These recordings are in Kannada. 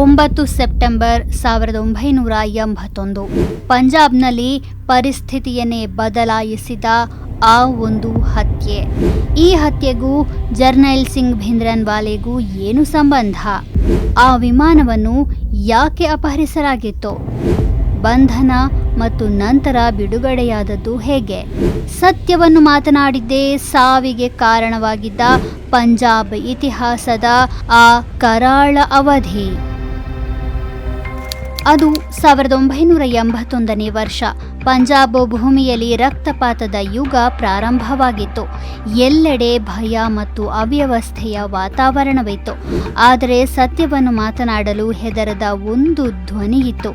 ಒಂಬತ್ತು ಸೆಪ್ಟೆಂಬರ್ ಸಾವಿರದ ಒಂಬೈನೂರ ಎಂಬತ್ತೊಂದು. ಪಂಜಾಬ್ನಲ್ಲಿ ಪರಿಸ್ಥಿತಿಯನ್ನೇ ಬದಲಾಯಿಸಿದ ಆ ಒಂದು ಹತ್ಯೆ. ಈ ಹತ್ಯೆಗೂ ಜರ್ನೈಲ್ ಸಿಂಗ್ ಭಿಂದ್ರನ್ವಾಲೆಗೂ ಏನು ಸಂಬಂಧ? ಆ ವಿಮಾನವನ್ನು ಯಾಕೆ ಅಪಹರಿಸಲಾಗಿತ್ತು? ಬಂಧನ ಮತ್ತು ನಂತರ ಬಿಡುಗಡೆಯಾದದ್ದು ಹೇಗೆ? ಸತ್ಯವನ್ನು ಮಾತನಾಡಿದ್ದೇ ಸಾವಿಗೆ ಕಾರಣವಾಗಿದ್ದ ಪಂಜಾಬ್ ಇತಿಹಾಸದ ಆ ಕರಾಳ ಅವಧಿ. ಅದು ಸಾವಿರದ ಒಂಬೈನೂರ ಎಂಬತ್ತೊಂದನೇ ವರ್ಷ. ಪಂಜಾಬ್ ಭೂಮಿಯಲ್ಲಿ ರಕ್ತಪಾತದ ಯುಗ ಪ್ರಾರಂಭವಾಗಿತ್ತು. ಎಲ್ಲೆಡೆ ಭಯ ಮತ್ತು ಅವ್ಯವಸ್ಥೆಯ ವಾತಾವರಣವಿತ್ತು. ಆದರೆ ಸತ್ಯವನ್ನು ಮಾತನಾಡಲು ಹೆದರದ ಒಂದು ಧ್ವನಿಯಿತ್ತು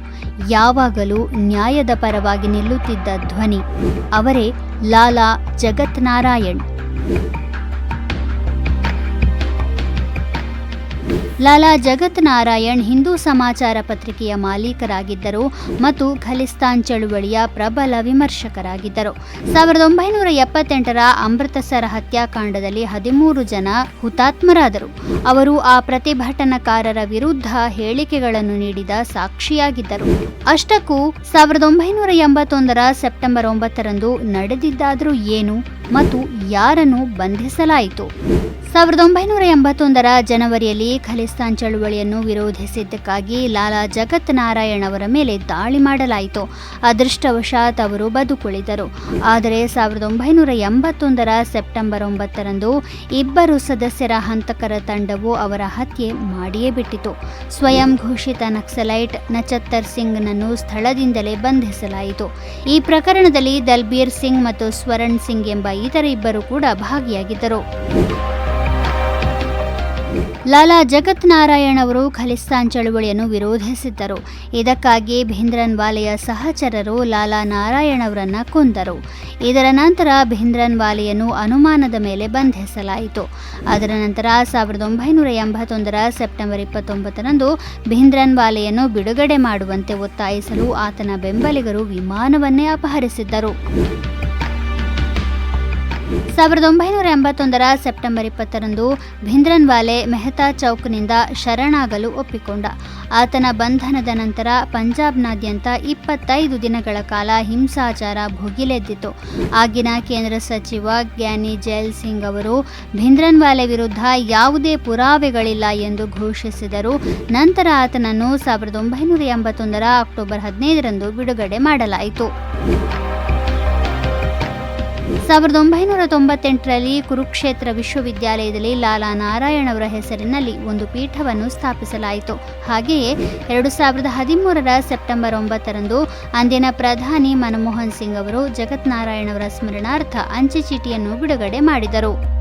ಯಾವಾಗಲೂ ನ್ಯಾಯದ ಪರವಾಗಿ ನಿಲ್ಲುತ್ತಿದ್ದ ಧ್ವನಿ. ಅವರೇ ಲಾಲಾ ಜಗತ್ ಲಾಲಾ ಜಗತ್ ನಾರಾಯಣ್ ಹಿಂದೂ ಸಮಾಚಾರ ಪತ್ರಿಕೆಯ ಮಾಲೀಕರಾಗಿದ್ದರು ಮತ್ತು ಖಲಿಸ್ತಾನ್ ಚಳುವಳಿಯ ಪ್ರಬಲ ವಿಮರ್ಶಕರಾಗಿದ್ದರು. ಸಾವಿರದ ಒಂಬೈನೂರ ಎಪ್ಪತ್ತೆಂಟರ ಅಮೃತಸರ ಹತ್ಯಾಕಾಂಡದಲ್ಲಿ ಹದಿಮೂರು ಜನ ಹುತಾತ್ಮರಾದರು. ಅವರು ಆ ಪ್ರತಿಭಟನಾಕಾರರ ವಿರುದ್ಧ ಹೇಳಿಕೆಗಳನ್ನು ನೀಡಿದ ಸಾಕ್ಷಿಯಾಗಿದ್ದರು. ಅಷ್ಟಕ್ಕೂ ಸಾವಿರದ ಒಂಬೈನೂರ ಎಂಬತ್ತೊಂದರ ಸೆಪ್ಟೆಂಬರ್ ಒಂಬತ್ತರಂದು ನಡೆದಿದ್ದಾದರೂ ಏನು ಮತ್ತು ಯಾರನ್ನು ಬಂಧಿಸಲಾಯಿತು? ಸಾವಿರದ ಒಂಬೈನೂರ ಎಂಬತ್ತೊಂದರ ಜನವರಿಯಲ್ಲಿ ಖಲಿಸ್ತಾನ್ ಚಳುವಳಿಯನ್ನು ವಿರೋಧಿಸಿದ್ದಕ್ಕಾಗಿ ಲಾಲಾ ಜಗತ್ ನಾರಾಯಣ್ ಅವರ ಮೇಲೆ ದಾಳಿ ಮಾಡಲಾಯಿತು. ಅದೃಷ್ಟವಶಾತ್ ಅವರು ಬದುಕುಳಿದರು. ಆದರೆ ಸಾವಿರದ ಒಂಬೈನೂರ ಎಂಬತ್ತೊಂದರ ಸೆಪ್ಟೆಂಬರ್ ಒಂಬತ್ತರಂದು ಇಬ್ಬರು ಸದಸ್ಯರ ಹಂತಕರ ತಂಡವು ಅವರ ಹತ್ಯೆ ಮಾಡಿಯೇ ಬಿಟ್ಟಿತು. ಸ್ವಯಂ ಘೋಷಿತ ನಕ್ಸಲೈಟ್ ನಚತ್ತರ್ ಸಿಂಗ್ನನ್ನು ಸ್ಥಳದಿಂದಲೇ ಬಂಧಿಸಲಾಯಿತು. ಈ ಪ್ರಕರಣದಲ್ಲಿ ದಲ್ಬೀರ್ ಸಿಂಗ್ ಮತ್ತು ಸ್ವರಣ್ ಸಿಂಗ್ ಎಂಬ ಇತರ ಇಬ್ಬರು ಕೂಡ ಭಾಗಿಯಾಗಿದ್ದರು. ಲಾಲಾ ಜಗತ್ ನಾರಾಯಣ್ ಅವರು ಖಲಿಸ್ತಾನ್ ಚಳುವಳಿಯನ್ನು ವಿರೋಧಿಸಿದ್ದರು. ಇದಕ್ಕಾಗಿ ಭಿಂದ್ರನ್ವಾಲೆಯ ಸಹಚರರು ಲಾಲಾ ನಾರಾಯಣ್ ಅವರನ್ನ ಕೊಂದರು. ಇದರ ನಂತರ ಭಿಂದ್ರನ್ವಾಲೆಯನ್ನು ಅನುಮಾನದ ಮೇಲೆ ಬಂಧಿಸಲಾಯಿತು. ಅದರ ನಂತರ ಸಾವಿರದ ಒಂಬೈನೂರ ಎಂಬತ್ತೊಂದರ ಸೆಪ್ಟೆಂಬರ್ ಇಪ್ಪತ್ತೊಂಬತ್ತರಂದು ಭಿಂದ್ರನ್ವಾಲೆಯನ್ನು ಬಿಡುಗಡೆ ಮಾಡುವಂತೆ ಒತ್ತಾಯಿಸಲು ಆತನ ಬೆಂಬಲಿಗರು ವಿಮಾನವನ್ನೇ ಅಪಹರಿಸಿದ್ದರು. ಸಾವಿರದ ಒಂಬೈನೂರ ಎಂಬತ್ತೊಂದರ ಸೆಪ್ಟೆಂಬರ್ ಇಪ್ಪತ್ತರಂದು ಭಿಂದ್ರನ್ವಾಲೆ ಮೆಹ್ತಾ ಚೌಕ್ನಿಂದ ಶರಣಾಗಲು ಒಪ್ಪಿಕೊಂಡ. ಆತನ ಬಂಧನದ ನಂತರ ಪಂಜಾಬ್ನಾದ್ಯಂತ ಇಪ್ಪತ್ತೈದು ದಿನಗಳ ಕಾಲ ಹಿಂಸಾಚಾರ ಭುಗಿಲೆದ್ದಿತು. ಆಗಿನ ಕೇಂದ್ರ ಸಚಿವ ಗ್ಯಾನಿ ಜೈಲ್ ಸಿಂಗ್ ಅವರು ಭಿಂದ್ರನ್ವಾಲೆ ವಿರುದ್ಧ ಯಾವುದೇ ಪುರಾವೆಗಳಿಲ್ಲ ಎಂದು ಘೋಷಿಸಿದರು. ನಂತರ ಆತನನ್ನು ಸಾವಿರದ ಒಂಬೈನೂರ ಎಂಬತ್ತೊಂದರ ಅಕ್ಟೋಬರ್ ಹದಿನೈದರಂದು ಬಿಡುಗಡೆ ಮಾಡಲಾಯಿತು. ಸಾವಿರದ ಒಂಬೈನೂರ ತೊಂಬತ್ತೆಂಟರಲ್ಲಿ ಕುರುಕ್ಷೇತ್ರ ವಿಶ್ವವಿದ್ಯಾಲಯದಲ್ಲಿ ಲಾಲಾ ನಾರಾಯಣ್ ಅವರ ಹೆಸರಿನಲ್ಲಿ ಒಂದು ಪೀಠವನ್ನು ಸ್ಥಾಪಿಸಲಾಯಿತು. ಹಾಗೆಯೇ ಎರಡು ಸಾವಿರದ ಹದಿಮೂರರ ಸೆಪ್ಟೆಂಬರ್ ಒಂಬತ್ತರಂದು ಅಂದಿನ ಪ್ರಧಾನಿ ಮನಮೋಹನ್ ಸಿಂಗ್ ಅವರು ಜಗತ್ ನಾರಾಯಣ್ ಅವರ ಸ್ಮರಣಾರ್ಥ ಅಂಚೆ ಚೀಟಿಯನ್ನು ಬಿಡುಗಡೆ ಮಾಡಿದರು.